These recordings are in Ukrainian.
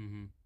Mm-hmm.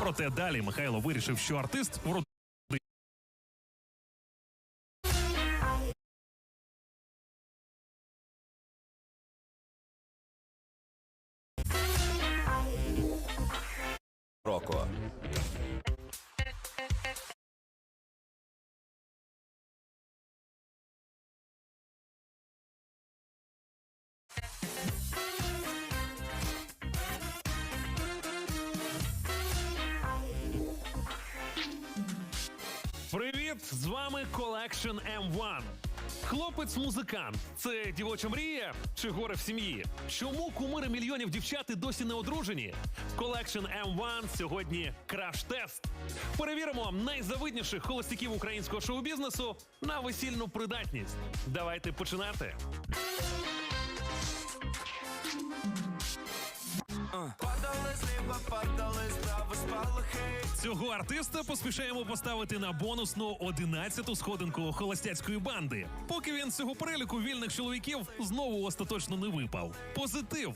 Проте далі Михайло вирішив, що артист вродив Collection M1. Хлопець-музикант це дівоча мрія чи горе в сім'ї? Чому кумири мільйонів дівчат і досі не одружені? Collection M1 сьогодні краш-тест. Перевіримо найзавидніших холостяків українського шоу-бізнесу на весільну придатність. Давайте починати. Падали зліва, падали справа спалахи. Цього артиста поспішаємо поставити на бонусну 11-ту сходинку холостяцької банди. Поки він з цього переліку вільних чоловіків знову остаточно не випав. Позитив.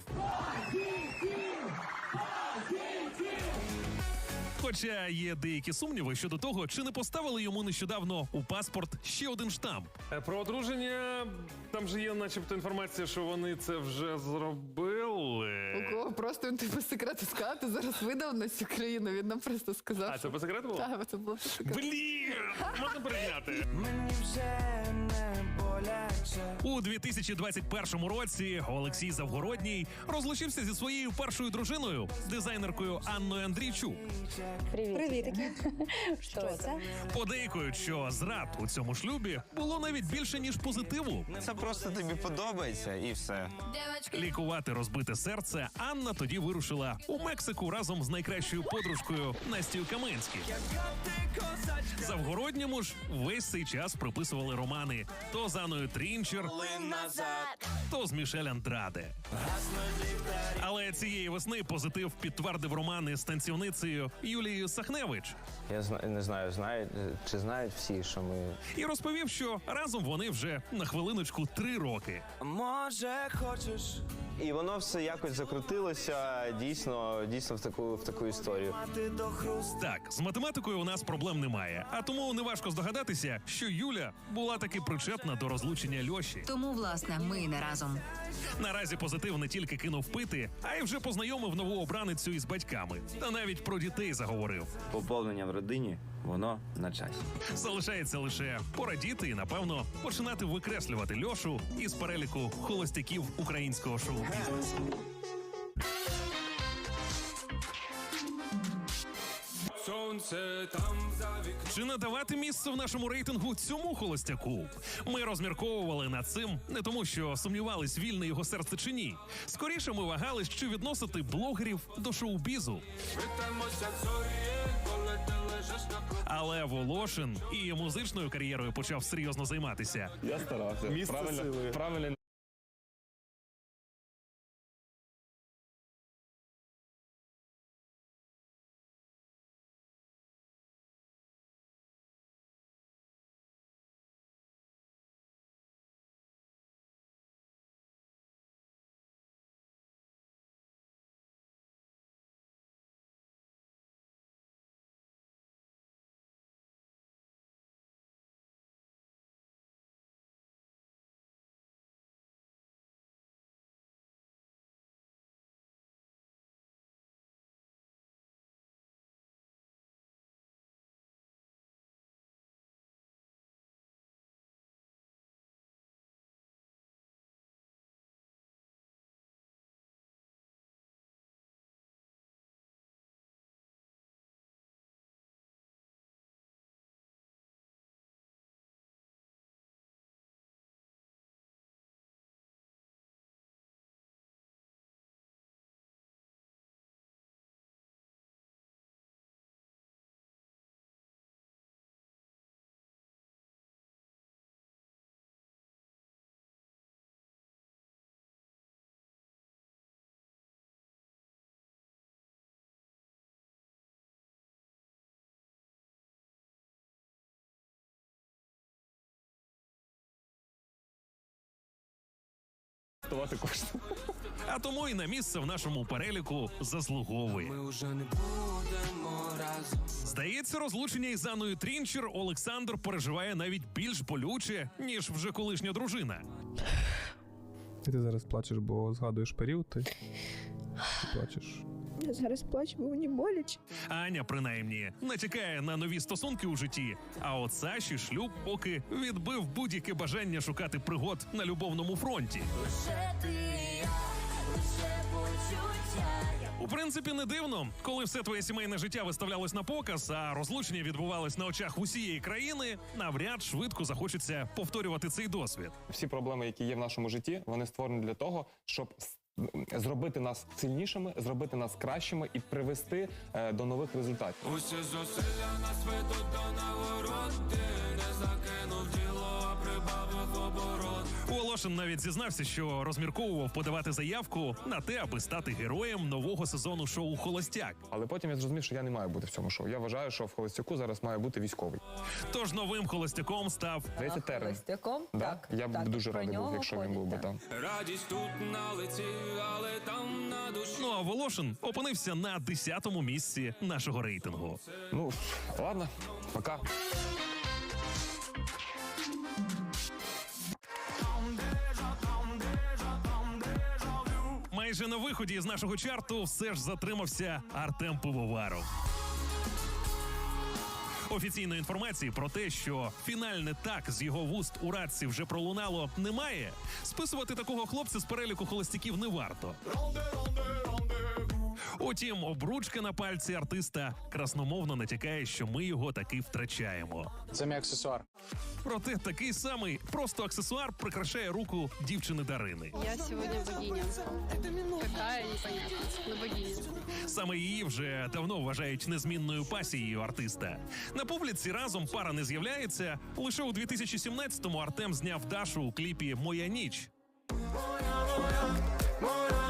Хоча є деякі сумніви щодо того, чи не поставили йому нещодавно у паспорт ще один штамп. Е, Про одруження там же є, начебто, інформація, що вони це вже зробили. У кого просто він по секрету сказати, зараз видав на всю країну. Він нам просто сказав. А це по секрету було? Так, це було по секрету. Блін, можна прийняти. Мені вже не. У 2021 році Олексій Завгородній розлучився зі своєю першою дружиною, дизайнеркою Анною Андрійчук. Привітики. Що це? Подейкують, що зрад у цьому шлюбі було навіть більше ніж позитиву. Це просто тобі подобається і все. Лікувати розбите серце Анна тоді вирушила у Мексику разом з найкращою подружкою Настю козачка Завгородньому ж весь цей час приписували романи то з Анною Трінчер, назад. то з Мішель Андраде. Але цієї весни позитив підтвердив романи з танцівницею Юлією Сахневич Я зна- не знаю, знають чи знають всі, що ми і розповів, що разом вони вже на хвилиночку три роки. Може, хочеш І воно все якось закрутилося дійсно, дійсно в таку в таку історію. Ти до хрусту Так, з математикою у нас проблем немає. А тому неважко здогадатися, що Юля була таки причетна до розлучення Льоші. Тому, власне, ми не разом. Наразі позитив не тільки кинув пити, а й вже познайомив нову обраницю із батьками. Та навіть про дітей заговорив. Поповнення в родині, воно на часі. Залишається лише порадіти і, напевно, починати викреслювати Льошу із переліку холостяків українського шоу-бізнесу. Сонце там за вікном Чи надавати місце в нашому рейтингу цьому холостяку? Ми розмірковували над цим не тому, що сумнівались, вільне його серце чи ні. Скоріше ми вагались, чи відносити блогерів до шоу-бізу. Вітаємося зорі, коли Але Волошин і музичною кар'єрою почав серйозно займатися. Я старався. Місце правильно, сили. правильно ставати кошти. А тому і на місце в нашому переліку заслуговує. Ми вже не будемо разом Здається, розлучення із Анною Трінчер Олександр переживає навіть більш болюче, ніж вже колишня дружина. І ти зараз плачеш, бо згадуєш період, ти, ти плачеш. Я зараз плачу, бо мені боляче. Аня, принаймні, натякає на нові стосунки у житті. А от Саші шлюб поки відбив будь-яке бажання шукати пригод на любовному фронті. У принципі, не дивно, коли все твоє сімейне життя виставлялось на показ, а розлучення відбувалось на очах усієї країни, навряд швидко захочеться повторювати цей досвід. всі проблеми, які є в нашому житті, вони створені для того, щоб зробити нас сильнішими, зробити нас кращими і привести е, до нових результатів. Усі зусилля нас ведуть до нагороди, не закинув діло, а оборот Волошин навіть зізнався, що розмірковував подавати заявку на те, аби стати героєм нового сезону шоу Холостяк. Але потім я зрозумів, що я не маю бути в цьому шоу. Я вважаю, що в холостяку зараз має бути військовий. Тож новим холостяком став Здається, терен. Холостяком? Да? Так. Я б так, дуже про радий був, нього якщо він ходять, був би так. там. Радість тут на лиці, але там на душі Ну а Волошин опинився на 10-му місці нашого рейтингу. Ну ладно, пока. Майже на виході з нашого чарту все ж затримався Артем Пивоваров. Офіційної інформації про те, що фінальне так з його вуст у радці вже пролунало, немає. Списувати такого хлопця з переліку холостяків не варто. Утім, обручка на пальці артиста красномовно натякає, що ми його таки втрачаємо. Це мій аксесуар. Проте такий самий просто аксесуар прикрашає руку дівчини Дарини. Я сегодня богиня. Какая непонятно, но богиня. Саме її вже давно вважають незмінною пасією артиста. На публіці разом пара не з'являється. Лише у 2017-му Артем зняв Дашу у кліпі Моя ніч. І І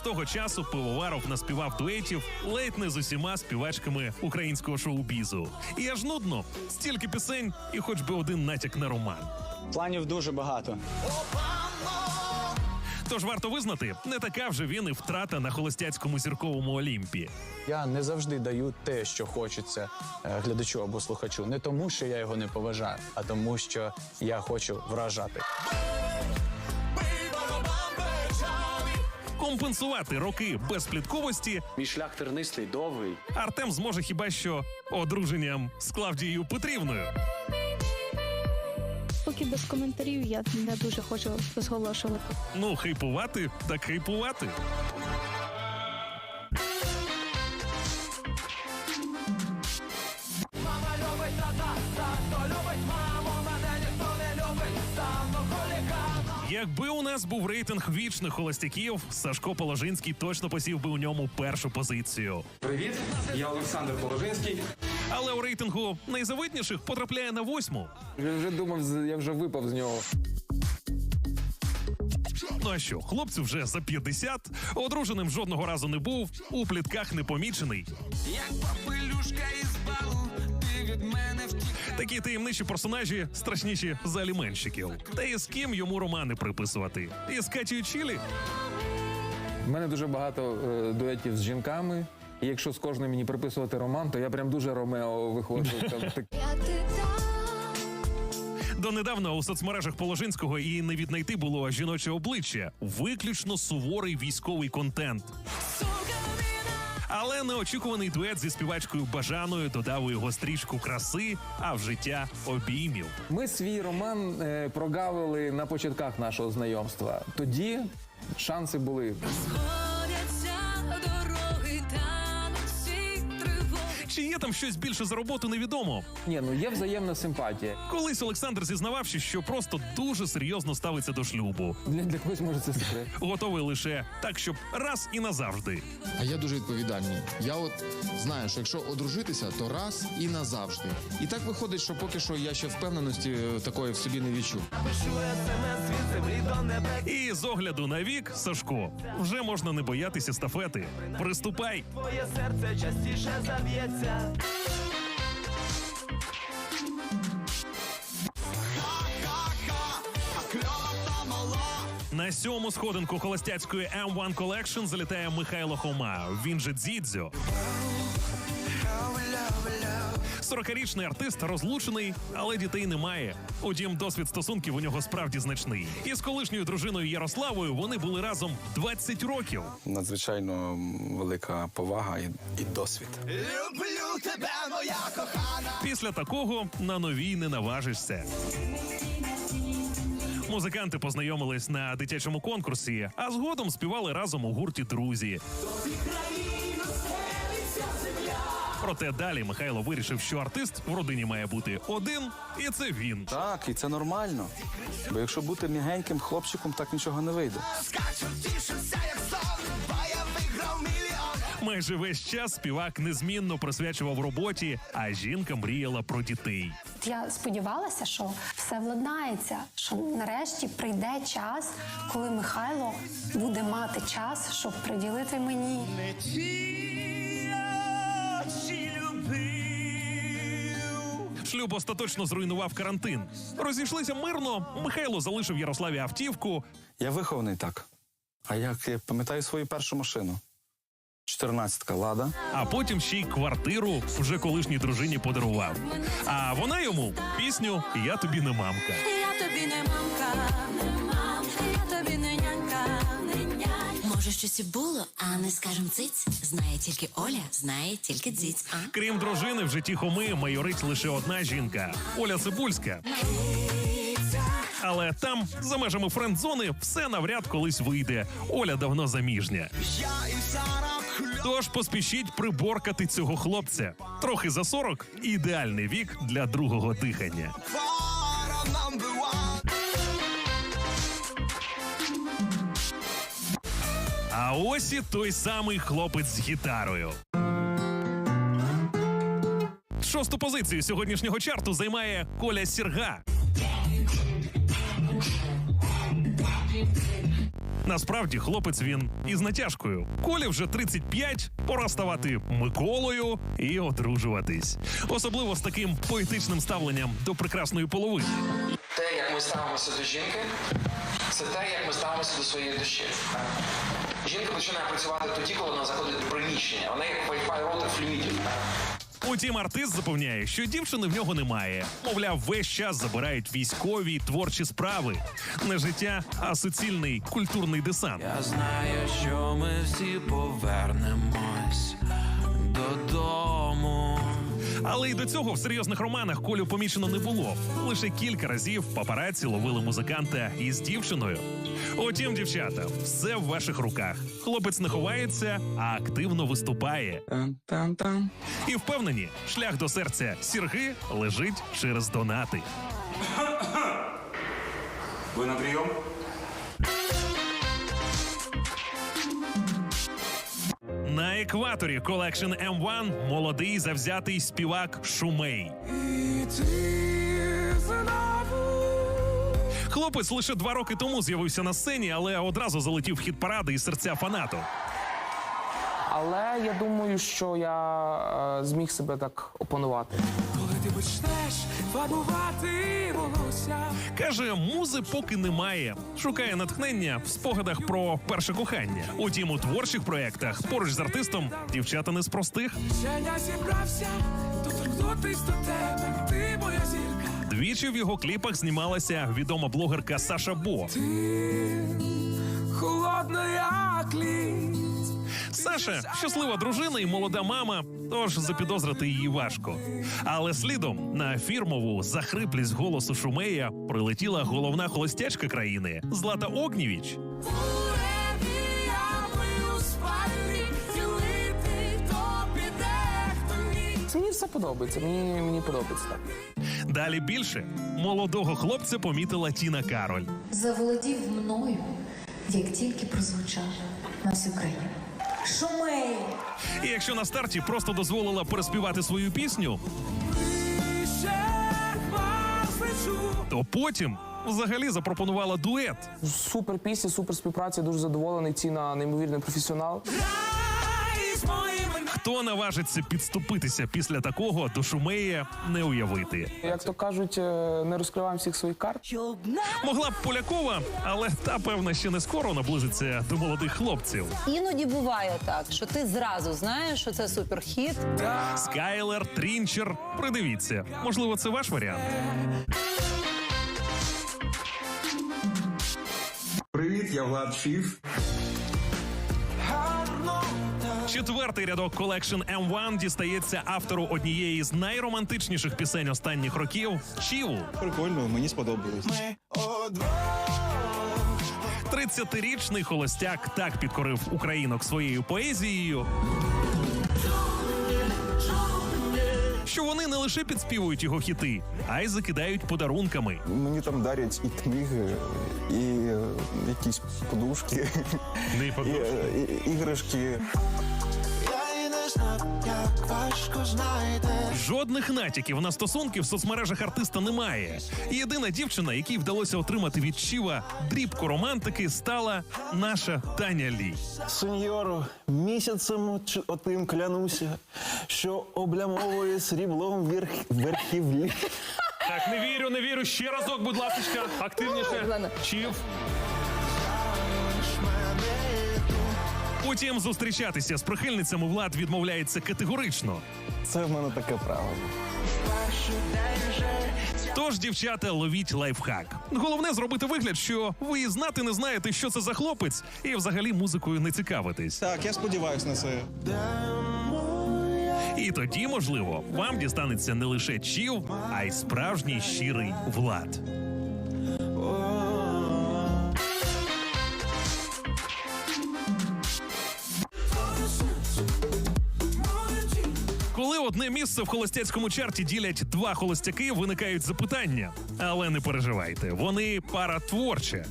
з того часу Пивоваров наспівав дуетів ледь не з усіма співачками українського шоу-бізу. І аж нудно стільки пісень, і хоч би один натяк на роман. Планів дуже багато. Тож варто визнати, не така вже він і втрата на холостяцькому зірковому Олімпі. Я не завжди даю те, що хочеться е, глядачу або слухачу. Не тому, що я його не поважаю, а тому, що я хочу вражати. Компенсувати роки безплітковості Мій шлях тернистий, довгий. Артем зможе хіба що одруженням з Клавдією Петрівною. Поки без коментарів я не дуже хочу розголошувати. Ну, хейпувати так хайпувати. Якби у нас був рейтинг вічних холостяків, Сашко Положинський точно посів би у ньому першу позицію. Привіт, я Олександр Положинський. Але у рейтингу найзавидніших потрапляє на восьму. Я вже думав, я вже випав з нього. Ну а що, хлопцю вже за 50, одруженим жодного разу не був, у плітках не помічений. Як попелюшка із балу, ти від мене. Такі таємничі персонажі страшніші за аліменщиків. Та і з ким йому романи приписувати? І з Катією Чілі? У мене дуже багато е, дуетів з жінками. І якщо з кожним мені приписувати роман, то я прям дуже Ромео виходжу. Там, так, Донедавна у соцмережах Положинського і не віднайти було жіноче обличчя, виключно суворий військовий контент. Але неочікуваний дует зі співачкою Бажаною додав у його стрічку краси, а в життя обіймів. Ми свій роман е, прогавили на початках нашого знайомства. Тоді шанси були. Там щось більше за роботу, невідомо. Ні, ну є взаємна симпатія. Колись Олександр зізнавався, що просто дуже серйозно ставиться до шлюбу, Для, для когось може це секрет. готовий лише так, щоб раз і назавжди. А я дуже відповідальний. Я от знаю, що якщо одружитися, то раз і назавжди. І так виходить, що поки що я ще впевненості е, такої в собі не відчув. І з огляду на вік, Сашко, вже можна не боятися стафети. Приступай! На сьому сходинку холостяцької M1 Collection залітає Михайло Хома. Він же Дзідзьо. 40-річний артист розлучений, але дітей немає. Утім, досвід стосунків у нього справді значний. І з колишньою дружиною Ярославою вони були разом 20 років. Надзвичайно велика повага і, і досвід. Після такого на новій не наважишся. Музиканти познайомились на дитячому конкурсі, а згодом співали разом у гурті Друзі. Проте далі Михайло вирішив, що артист в родині має бути один, і це він. Так, і це нормально. Бо якщо бути мігеньким хлопчиком, так нічого не вийде. Майже весь час співак незмінно присвячував роботі, а жінка мріяла про дітей. Я сподівалася, що все владнається, що нарешті прийде час, коли Михайло буде мати час, щоб приділити мені. Шлюб остаточно зруйнував карантин. Розійшлися мирно. Михайло залишив Ярославі автівку, Я вихований так. А як я пам'ятаю свою першу машину? 14-ка лада. а потім ще й квартиру вже колишній дружині подарував. А вона йому пісню Я тобі не мамка. Я тобі не мамка, не мамка, Може, щось і було, а не скажем циць. Знає тільки Оля, знає тільки дзіць. А? Крім дружини, в житті Хоми майорить лише одна жінка Оля Цибульська. Але там, за межами френд-зони, все навряд колись вийде. Оля давно заміжня. Тож поспішіть приборкати цього хлопця. Трохи за 40 – ідеальний вік для другого дихання. А ось і той самий хлопець з гітарою. Шосту позицію сьогоднішнього чарту займає Коля Сірга. Насправді, хлопець він із натяжкою. Колі вже 35, пора ставати Миколою і одружуватись. Особливо з таким поетичним ставленням до прекрасної половини. Те, як ми ставимося до жінки, це те, як ми ставимося до своєї душі. Жінка починає працювати тоді, коли вона заходить в приміщення. Вона як Wi-Fi роутер флюїдів. Утім, артист запевняє, що дівчини в нього немає. Мовляв, весь час забирають військові й творчі справи. Не життя, а суцільний культурний десант. Я знаю, що ми всі повернемось. Але й до цього в серйозних романах Колю помічено не було. Лише кілька разів папараці ловили музиканта із дівчиною. Утім, дівчата, все в ваших руках. Хлопець не ховається, а активно виступає. Там там І впевнені, шлях до серця сірги лежить через донати. Ви на прийом? На екваторі колекшн М1 молодий завзятий співак Шумей. Хлопець лише два роки тому з'явився на сцені, але одразу залетів в хіт паради і серця фанату. Але я думаю, що я е, зміг себе так опанувати. Коли ти почнеш фарбувати волосся. Каже, музи поки немає. Шукає натхнення в спогадах про перше кохання. Утім, у творчих проєктах поруч з артистом дівчата не з простих. Я зібрався доторкнутись до тебе, ти моя зірка. Двічі в його кліпах знімалася відома блогерка Саша Бо. Ти холодна, як лід. Саша щаслива дружина і молода мама, тож запідозрити її важко. Але слідом на фірмову захриплість голосу Шумея прилетіла головна холостячка країни Злата Огнєвіч. Мені все подобається. Мені, мені подобається так. Далі більше молодого хлопця помітила Тіна Кароль. заволодів мною, як тільки прозвучав на всю країну. Шумей! І якщо на старті просто дозволила переспівати свою пісню, то потім взагалі запропонувала дует. Супер пісня, супер співпраця, дуже задоволений. Ціна неймовірний професіонал. Хто наважиться підступитися після такого до Шумея не уявити. Як то кажуть, е, не розкриваємо всіх своїх карт. Могла б Полякова, але та певно ще не скоро наблизиться до молодих хлопців. Іноді буває так, що ти зразу знаєш, що це суперхіт. Скайлер, Трінчер. Придивіться, можливо, це ваш варіант. Привіт, я Влад Фіф. Четвертий рядок Collection M1 дістається автору однієї з найромантичніших пісень останніх років Чіву. Прикольно, мені сподобалось. 30-річний холостяк так підкорив українок своєю поезією. Що вони не лише підспівують його хіти, а й закидають подарунками. Мені там дарять і книги, і е, якісь подушки, Не і, е, і, іграшки. Жодних натяків на стосунки в соцмережах артиста немає. Єдина дівчина, якій вдалося отримати від Чіва дрібку романтики, стала наша Таня Лі. Сеньору, місяцем отим клянуся, що облямовує сріблом верх... верхівлі. Так, не вірю, не вірю. Ще разок, будь ласка, активніше. Чів. Утім, зустрічатися з прихильницями влад відмовляється категорично. Це в мене таке правило. Тож, дівчата, ловіть лайфхак. Головне зробити вигляд, що ви і знати не знаєте, що це за хлопець, і взагалі музикою не цікавитесь. Так, я сподіваюся на це. І тоді, можливо, вам дістанеться не лише чів, а й справжній щирий влад. Одне місце в холостяцькому чарті ділять два холостяки, виникають запитання. Але не переживайте, вони пара творча.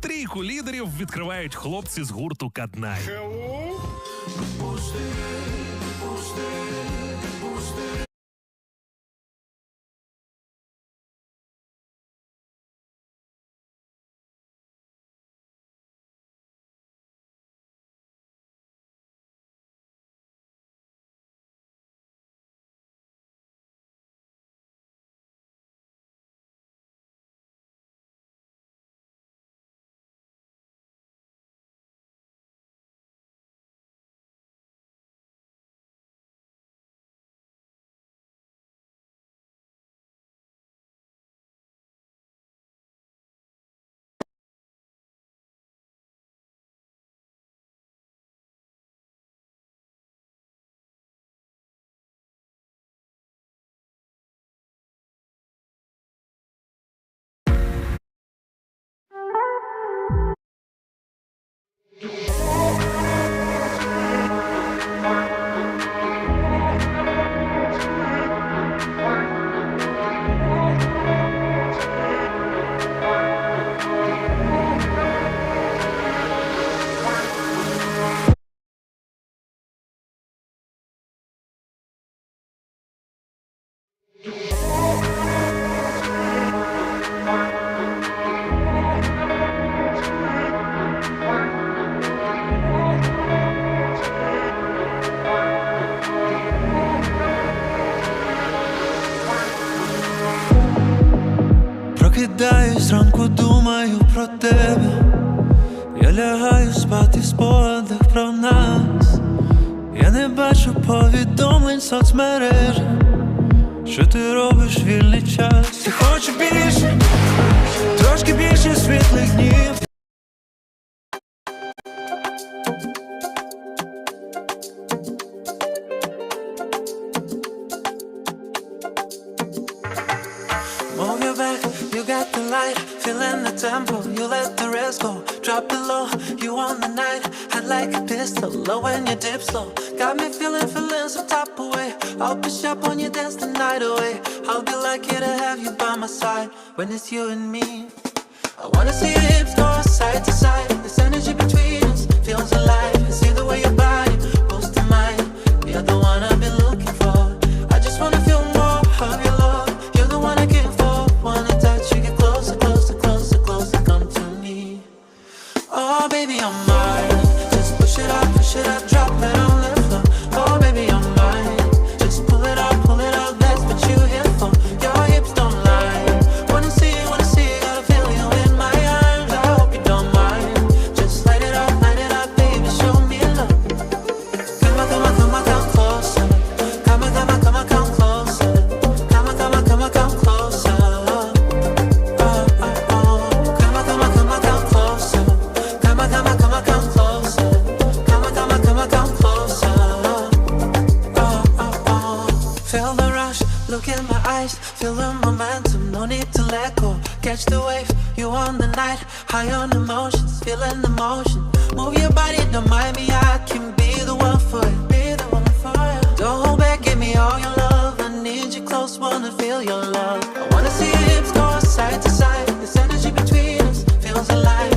Трійку лідерів відкривають хлопці з гурту Каднай. Yeah. робиш вільний час? Ти хочеш більше, трошки більше світлих днів. Move your back, you got the light, feeling the tempo, you let the rest go. Drop it low, you on the night, hot like a pistol, low when you dip slow. Got me feeling, feeling some top away. I'll push up on you, dance the night away. I'll be lucky to have you by my side when it's you and me. I wanna see your hips go side to side. This energy between us feels alive. And see the way your no need to let go. Catch the wave, you on the night, high on emotions, feeling the motion. Move your body, don't mind me, I can be the one for you. Be the one for you. Don't hold back, give me all your love. I need you close, wanna feel your love. I wanna see your hips go side to side. This energy between us feels alive.